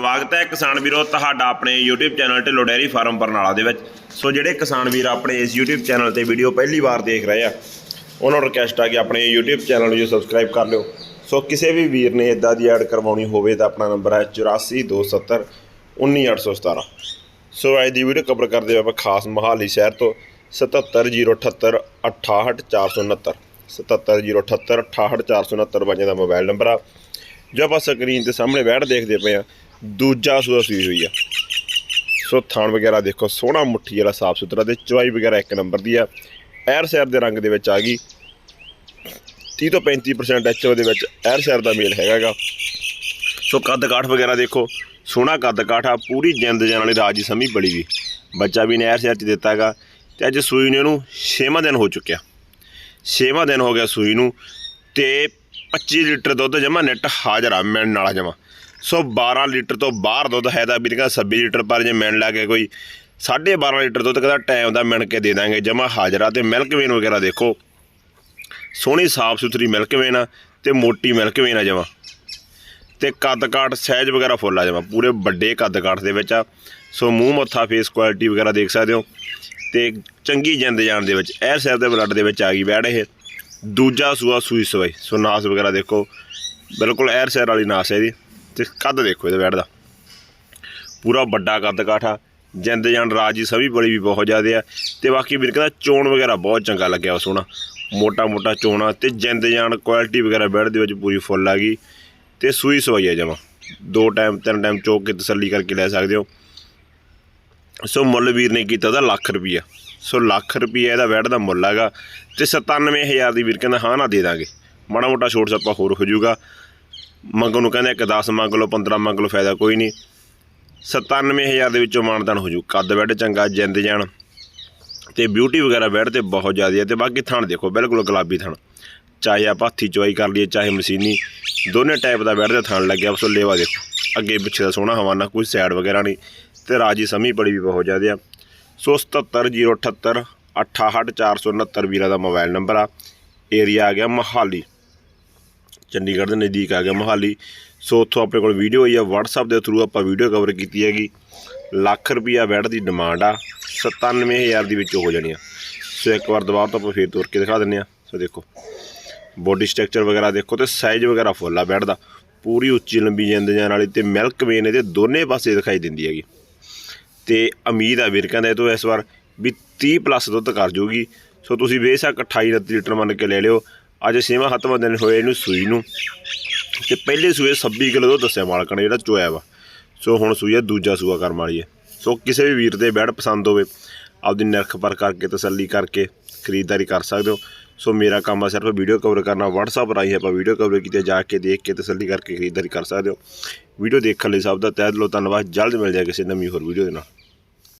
ਸਵਾਗਤ ਹੈ ਕਿਸਾਨ ਵੀਰੋ ਤੁਹਾਡਾ ਆਪਣੇ YouTube channel Dhillon dairy farm Barnala ਦੇ ਵਿੱਚ। ਸੋ ਜਿਹੜੇ ਕਿਸਾਨ ਵੀਰ ਆਪਣੇ ਇਸ YouTube ਚੈਨਲ ਤੇ ਵੀਡੀਓ ਪਹਿਲੀ ਵਾਰ ਦੇਖ ਰਹੇ ਆ, ਉਹਨਾਂ ਨੂੰ ਰਿਕਵੈਸਟ ਆ ਕਿ ਆਪਣੇ YouTube ਚੈਨਲ ਨੂੰ ਸਬਸਕ੍ਰਾਈਬ ਕਰ ਲਿਓ। ਸੋ ਕਿਸੇ ਵੀ ਵੀਰ ਨੇ ਇਦਾਂ ਦੀ ਐਡ ਕਰਵਾਉਣੀ ਹੋਵੇ ਤਾਂ ਆਪਣਾ ਨੰਬਰ ਹੈ 8427 19817 ਸੋ ਅੱਜ ਦੀ ਵੀਡੀਓ ਕਵਰ ਕਰਦੇ ਹਾਂ ਆਪਾਂ ਖਾਸ ਮਹਾਲੀ ਸ਼ਹਿਰ ਤੋਂ 77078 68469 77078 68469 ਵਜੇ ਦਾ ਮੋਬਾਈਲ ਨੰਬਰ ਆ। ਜੋ ਆਪਾਂ ਸਕਰੀਨ ਤੇ ਸਾਹਮਣੇ ਬੈਠ ਦੇਖਦੇ ਪਏ ਆ ਦੂਜਾ ਸੂਆ ਸੂਈ ਹੋਈ ਆ। ਸੋ ਥਾਣ ਵਗੈਰਾ ਦੇਖੋ, ਸੋਹਣਾ ਮੁੱਠੀ ਜਿਹੜਾ ਸਾਫ਼ ਸੁਥਰਾ ਤੇ ਚਵਾਈ ਵਗੈਰਾ ਇੱਕ ਨੰਬਰ ਦੀ ਆ। ਐਰ ਸ਼ਹਿਰ ਦੇ ਰੰਗ ਦੇ ਵਿੱਚ ਆ ਗਈ। 30 ਤੋਂ 35% ਐਚਓ ਦੇ ਵਿੱਚ ਐਰ ਸ਼ਹਿਰ ਦਾ ਮੇਲ ਹੈਗਾਗਾ ਸੋ ਕੱਦ ਕਾਠ ਵਗੈਰਾ ਦੇਖੋ, ਸੋਹਣਾ ਕੱਦ ਕਾਠ ਆ, ਪੂਰੀ ਜਿੰਦ ਜਾਨ ਵਾਲੀ ਰਾਜੀ ਸਮੀ ਬੜੀ ਵੀ। ਬੱਚਾ ਵੀ ਨਹਿਰ ਸ਼ਹਿਰ ਚ ਦਿੱਤਾਗਾ ਤੇ ਅੱਜ ਸੂਈ ਨੇ ਉਹਨੂੰ 6ਵਾਂ ਦਿਨ ਹੋ ਚੁੱਕਿਆ। 6ਵਾਂ ਦਿਨ ਹੋ ਗਿਆ ਸੂਈ ਨੂੰ ਤੇ 25 ਲੀਟਰ ਦੁੱਧ ਜਮਾ ਨੈਟ ਹਾਜ਼ਰ ਆ, ਮਿਲਣ ਨਾਲਾ ਜਮਾ। ਸੋ 12 ਲੀਟਰ ਤੋਂ ਬਾਹਰ ਦੁੱਧ ਹੈ ਤਾਂ ਵੀ ਕਹਿੰਦਾ 26 ਲੀਟਰ, ਪਰ ਜੇ ਮਿਣ ਮਿਲਣ ਲੱਗੇ ਕੋਈ 12.5 ਲੀਟਰ ਦੁੱਧ, ਕਹਿੰਦਾ ਟਾਈਮ ਦਾ ਮਿਣ ਕੇ ਦੇ ਦਾਂਗੇ, ਜਮਾ ਹਾਜ਼ਰਾ ਆ। ਤੇ ਮਿਲਕ ਵੇਨ ਵਗੈਰਾ ਦੇਖੋ, ਸੋਹਣੀ ਸਾਫ਼ ਸੁਥਰੀ ਮਿਲਕ ਵੇਨ ਆ ਤੇ ਮੋਟੀ ਮਿਲਕ ਵੇਨ ਆ ਜਮਾ। ਤੇ ਕੱਦ ਕਾਠ ਸਹਿਜ ਵਗੈਰਾ ਫੁੱਲ ਆ ਜਮਾ, ਪੂਰੇ ਵੱਡੇ ਕੱਦ ਕਾਠ ਦੇ ਵਿੱਚ ਆ। ਸੋ ਮੂੰਹ ਮੱਥਾ ਫੇਸ ਕੁਆਲਿਟੀ ਵਗੈਰਾ ਦੇਖ ਸਕਦੇ ਹੋ। ਤੇ ਚੰਗੀ ਜਿੰਦ ਜਾਨ ਦੇ ਵਿੱਚ, ਇਹ ਸਿਰ ਦੇ ਬਲੱਡ ਦੇ ਵਿੱਚ ਆ ਗਈ ਬੈੜ ਇਹ। ਦੂਜਾ ਸੂਆ ਸੂਈ ਸਵਾਈ, ਸੋ ਨਾਸ ਵਗੈਰਾ ਦੇਖੋ, ਬਿਲਕੁਲ ਐਰ ਸਿਰ ਵਾਲੀ ਨਾਸ ਹੈ ਇਹਦੀ। ਤੇ ਕੱਦ ਦੇਖੋ ਇਹਦੇ ਬੈੜ ਦਾ। ਪੂਰਾ ਵੱਡਾ ਕੱਦ ਕਾਠਾ, ਜਿੰਦ ਜਾਨ ਰਾਜੀ ਸਭੀ ਬੜੀ ਵੀ ਬਹੁਤ ਜ਼ਿਆਦੇ ਆ। ਤੇ ਬਾਕੀ ਵੀਰ ਕਹਿੰਦਾ ਚੋਣ ਵਗੈਰਾ ਬਹੁਤ ਚੰਗਾ ਲੱਗਿਆ ਉਹ ਸੋਹਣਾ। ਮੋਟਾ ਮੋਟਾ ਚੋਣਾ ਤੇ ਜਿੰਦ ਜਾਨ ਕੁਆਲਿਟੀ ਵਗੈਰਾ ਬੈਠ ਦੇ ਵਿੱਚ ਪੂਰੀ ਫੁੱਲ ਆ ਗਈ। ਤੇ ਸੂਈ ਸਵਾਈ ਆ ਜਮਾ। ਦੋ ਟਾਈਮ ਤਿੰਨ ਟਾਈਮ ਚੋਕ ਕੇ ਤਸੱਲੀ ਕਰਕੇ ਲੈ ਸਕਦੇ ਹੋ। ਸੋ ਮੁੱਲ ਵੀਰ ਨੇ ਕੀਤਾ ਉਹਦਾ ਲੱਖ ਰੁਪਈਆ। ਸੋ ਲੱਖ ਰੁਪਈਆ ਇਹਦਾ ਵੈਟ ਦਾ ਮੁੱਲ ਹੈਗਾ। ਤੇ 97000 ਦੀ ਵੀਰ ਕਹਿੰਦਾ ਹਾਂ ਨਾ ਦੇ ਦਾਂਗੇ। ਮਾੜਾ ਮੋਟਾ ਛੋਟ ਸੱਪਾ ਹੋਰ ਹੋ ਜਾਊਗਾ। ਮੰਗਣ ਨੂੰ ਕਹਿੰਦੇ ਇੱਕ 10 ਮੰਗ ਲਓ 15 ਮੰਗ ਲਓ, ਫਾਇਦਾ ਕੋਈ ਨਹੀਂ। 97000 ਦੇ ਵਿੱਚੋਂ ਮਾਨਦਾਨ ਹੋ ਜੂ। ਕੱਦ ਬੈੱਡ ਚੰਗਾ, ਜਿੰਦ ਜਾਣ ਤੇ ਬਿਊਟੀ ਵਗੈਰਾ ਵੈਟ ਤੇ ਬਹੁਤ ਜ਼ਿਆਦਾ ਹੈ ਤੇ ਬਾਕੀ ਥਣ ਦੇਖੋ, ਬਿਲਕੁਲ ਗੁਲਾਬੀ ਥਣ। ਚਾਹੇ ਆਪਾਂ ਹੱਥੀ ਚੁਆਈ ਕਰ ਲਈਏ, ਚਾਹੇ ਮਸ਼ੀਨੀ, ਦੋਨੇ ਟਾਈਪ ਦਾ ਵੈਟ 'ਤੇ ਥਣ ਲੱਗਿਆ। ਸੋ ਲੇਵਾ ਦੇਖੋ। ਅੱਗੇ ਪਿੱਛੇ ਦਾ ਸੋਹਣਾ ਹਵਾਨਾ, ਕੋਈ ਸਾਈਡ ਵਗੈਰਾ ਨਹੀਂ। ਤੇ ਰਾਜੀ ਸਮੀ ਬੜੀ ਵੀ ਬਹੁਤ ਜ਼ਿਆਦਾ ਆ। ਸੋ 77078 68469 ਵੀਰਾ ਦਾ ਮੋਬਾਈਲ ਨੰਬਰ ਆ। ਏਰੀਆ ਆ ਗਿਆ ਮਹਾਲੀ। ਚੰਡੀਗੜ੍ਹ ਦੇ ਨਜ਼ਦੀਕ ਆ ਗਿਆ ਮੋਹਾਲੀ। ਸੋ ਉੱਥੋਂ ਆਪਣੇ ਕੋਲ ਵੀਡੀਓ ਆਈ ਆ। WhatsApp ਦੇ ਥਰੂ ਆਪਾਂ ਵੀਡੀਓ ਕਵਰ ਕੀਤੀ ਹੈਗੀ। ਲੱਖ ਰੁਪਈਆ ਬੈਡ ਦੀ ਡਿਮਾਂਡ ਆ। 97000 ਦੇ ਵਿੱਚ ਹੋ ਜਾਣੀ ਆ। ਸੋ ਇੱਕ ਵਾਰ ਦੁਬਾਰਾ ਤੋਂ ਆਪਾਂ ਫੇਰ ਤੋਰ ਕੇ ਦਿਖਾ ਦਿੰਨੇ ਆ। ਸੋ ਦੇਖੋ। ਬੋਡੀ ਸਟਰਕਚਰ ਵਗੈਰਾ ਦੇਖੋ ਤੇ ਸਾਈਜ਼ ਵਗੈਰਾ ਫੁੱਲ ਆ ਬੈਡ ਦਾ। ਪੂਰੀ ਉੱਚੀ ਲੰਬੀ ਜਿੰਦ ਜਾਣ ਵਾਲੀ ਤੇ ਮਿਲਕ ਵੇਨ ਇਹਦੇ ਦੋਨੇ ਪਾਸੇ ਦਿਖਾਈ ਦਿੰਦੀ ਹੈਗੀ। ਤੇ ਉਮੀਦ ਆ ਵੀਰ ਕਹਿੰਦਾ ਇਹ ਤੋਂ ਇਸ ਵਾਰ ਵੀ 30 ਪਲੱਸ ਦੁੱਧ ਕਰ ਜੂਗੀ। ਸੋ ਤੁਸੀਂ ਬੇਸ਼ੱਕ 28 29 ਲੀਟਰ ਮੰਨ ਕੇ ਲੈ ਲਿਓ। ਅੱਜ ਛੇਵਾਂ ਖਤਮ ਦਿਨ ਹੋਏ ਇਹਨੂੰ ਸੂਈ ਨੂੰ। ਤੇ ਪਹਿਲੇ ਸੂਏ 26 ਕਿਲੋ ਦੁੱਧ ਦੱਸਿਆ ਮਾਲਕ ਨੇ ਜਿਹੜਾ ਚੋਇਆ ਵਾ। ਸੋ ਹੁਣ ਸੂਈ ਆ, ਦੂਜਾ ਸੂਆ ਕਰਮ ਵਾਲੀ ਹੈ ਸੋ ਕਿਸੇ ਵੀ ਵੀਰ ਦੇ ਬੈਡ ਪਸੰਦ ਹੋਵੇ, ਆਪਦੀ ਨਿਰਖ ਪਰ ਕਰਕੇ, ਤਸੱਲੀ ਕਰਕੇ ਖਰੀਦਦਾਰੀ ਕਰ ਸਕਦੇ ਹੋ। ਸੋ ਮੇਰਾ ਕੰਮ ਆ ਸਿਰਫ ਵੀਡੀਓ ਕਵਰ ਕਰਨਾ। WhatsApp ਰਾਹੀਂ ਆਪਾਂ ਵੀਡੀਓ ਕਵਰ ਕੀਤੇ ਜਾ ਕੇ ਦੇਖ ਕੇ, ਤਸੱਲੀ ਕਰਕੇ ਖਰੀਦਦਾਰੀ ਕਰ ਸਕਦੇ ਹੋ। ਵੀਡੀਓ ਦੇਖਣ ਲਈ ਸਭ ਦਾ ਤਹਿ ਦਿਲੋਂ ਧੰਨਵਾਦ। ਜਲਦ ਮਿਲ ਜਾਏ ਕਿਸੇ ਨਵੀਂ ਹੋਰ ਵੀਡੀਓ ਦੇ ਨਾਲ।